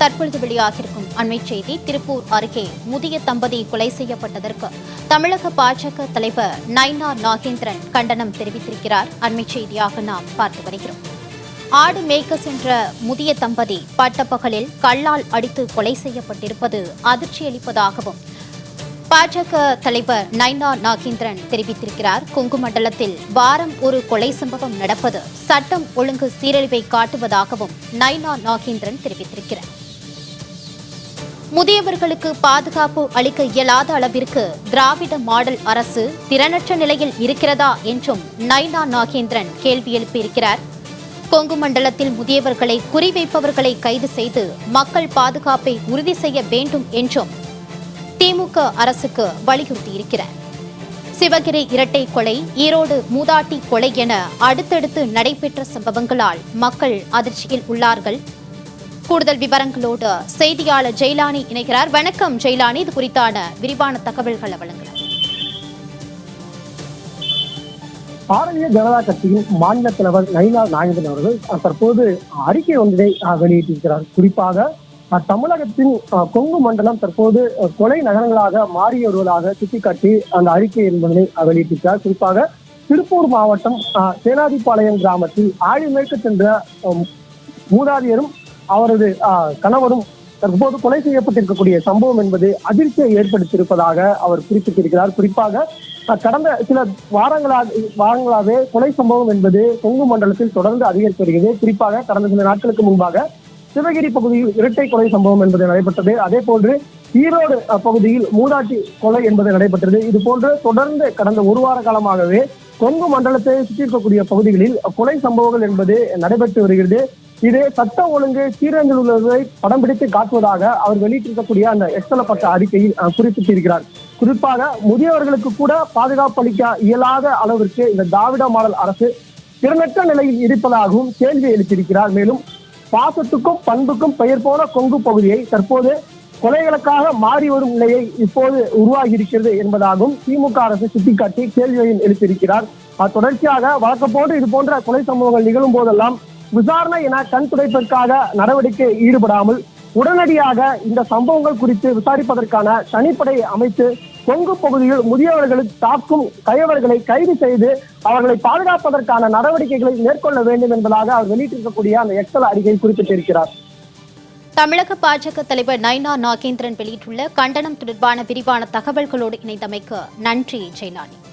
தற்பொழுது வெளியாகியிருக்கும் அண்மை செய்தி திருப்பூர் அருகே முதிய தம்பதி கொலை செய்யப்பட்டதற்கு தமிழக பாஜக தலைவர் நைனா நாகேந்திரன் கண்டனம் தெரிவித்திருக்கிறார். அண்மை செய்தியாக நாம் பார்த்து வருகிறோம். ஆடு மேய்க்க சென்ற முதிய தம்பதி பட்டப்பகலில் கல்லால் அடித்து கொலை செய்யப்பட்டிருப்பது அதிர்ச்சியளிப்பதாகவும் பாஜக தலைவர் நைனா நாகேந்திரன் தெரிவித்திருக்கிறார். கொங்கு மண்டலத்தில் வாரம் ஒரு கொலை சம்பவம் நடப்பது சட்டம் ஒழுங்கு சீரழிவை காட்டுவதாகவும் நைனா நாகேந்திரன் தெரிவித்திருக்கிறார். முதியவர்களுக்கு பாதுகாப்பு அளிக்க இயலாத அளவிற்கு திராவிட மாடல் அரசு திறனற்ற நிலையில் இருக்கிறதா என்றும் நைனா நாகேந்திரன் கேள்வி எழுப்பியிருக்கிறார். கொங்கு மண்டலத்தில் முதியவர்களை குறிவைப்பவர்களை கைது செய்து மக்கள் பாதுகாப்பை உறுதி செய்ய வேண்டும் என்றும் திமுக அரசுக்கு வலியுறுத்தியிருக்கிறார். சிவகிரி இரட்டை கொலை ஈரோடு மூதாட்டி கொலை என அடுத்தடுத்து நடைபெற்ற சம்பவங்களால் மக்கள் அதிர்ச்சியில் உள்ளார்கள். கூடுதல் விவரங்களோடு செய்தியாளர் ஜெயலானி இணைகிறார். வணக்கம் ஜெயலானி இது குறித்தான விரிவான தகவல்களை வழங்குகிறார் பாரதிய ஜனதா கட்சியின் மாநில தலைவர் நயினா நாகேந்திரன் அவர்கள் தற்போது அறிக்கை ஒன்றை வெளியிட்டிருக்கிறார். குறிப்பாக தமிழகத்தின் கொங்கு மண்டலம் தற்போது கொலை நகரங்களாக மாறி வருவதாக சுட்டிக்காட்டி அந்த அறிக்கை என்பதனை வெளியிட்டிருக்கிறார். குறிப்பாக திருப்பூர் மாவட்டம் அஹ், சேனாதிப்பாளையம் கிராமத்தில் ஆடி சென்ற அஹ், மூதாதையரும் அவரது கணவரும் தற்போது கொலை செய்யப்பட்டிருக்கக்கூடிய சம்பவம் என்பது அதிர்ச்சியை ஏற்படுத்தியிருப்பதாக அவர் குறிப்பிட்டிருக்கிறார். குறிப்பாக கடந்த சில வாரங்களாக வாரங்களாகவே கொலை சம்பவம் என்பது கொங்கு மண்டலத்தில் தொடர்ந்து அதிகரித்து வருகிறது. குறிப்பாக கடந்த சில நாட்களுக்கு முன்பாக சிவகிரி பகுதியில் இரட்டை கொலை சம்பவம் என்பது நடைபெற்றது. அதே போன்று ஈரோடு பகுதியில் மூதாட்டி கொலை என்பது நடைபெற்றது. இது போன்று தொடர்ந்து கடந்த ஒரு வார காலமாகவே கொங்கு மண்டலத்தை சுற்றி இருக்கக்கூடிய பகுதிகளில் கொலை சம்பவங்கள் என்பது நடைபெற்று வருகிறது. இது சட்ட ஒழுங்கு சீரழிந்துள்ளதை படம் பிடித்து காட்டுவதாக அவர் வெளியிட்டிருக்கக்கூடிய அந்த எச்சலப்பட்ட அறிக்கையில் குறிப்பிட்டிருக்கிறார். குறிப்பாக முதியவர்களுக்கு கூட பாதுகாப்பு அளிக்க இயலாத அளவிற்கு இந்த திராவிட மாடல் அரசு திறனற்ற நிலையில் இருப்பதாகவும் கேள்வி எழுப்பியிருக்கிறார். மேலும் பாசத்துக்கும் பண்புக்கும் பெயர் போன கொங்கு பகுதியை தற்போது கொலைகளுக்காக மாறி வரும் நிலையை இப்போது உருவாகி இருக்கிறது என்பதாகவும் திமுக அரசு சுட்டிக்காட்டி கேள்வியையும் எழுப்பியிருக்கிறார். தொடர்ச்சியாக வழக்கம் போன்று இது போன்ற கொலை சம்பவங்கள் நிகழும் போதெல்லாம் விசாரணை என கண் துடைப்பதற்காக நடவடிக்கை ஈடுபடாமல் உடனடியாக இந்த சம்பவங்கள் குறித்து விசாரிப்பதற்கான தனிப்படை அமைத்து கொங்கு பகுதியில் முதியவர்களுக்கு தாக்கும் கையவர்களை கைது செய்து அவர்களை பாதுகாப்பதற்கான நடவடிக்கைகளை மேற்கொள்ள வேண்டும் என்பதாக அவர் வெளியிட்டிருக்கக்கூடிய அந்த எக்ஸல் அறிக்கையில் குறிப்பிட்டிருக்கிறார். தமிழக பாஜக தலைவர் நைனா நாகேந்திரன் வெளியிட்டுள்ள கண்டனம் தொடர்பான விரிவான தகவல்களோடு இணைந்தமைக்கு நன்றி ஜெயலானி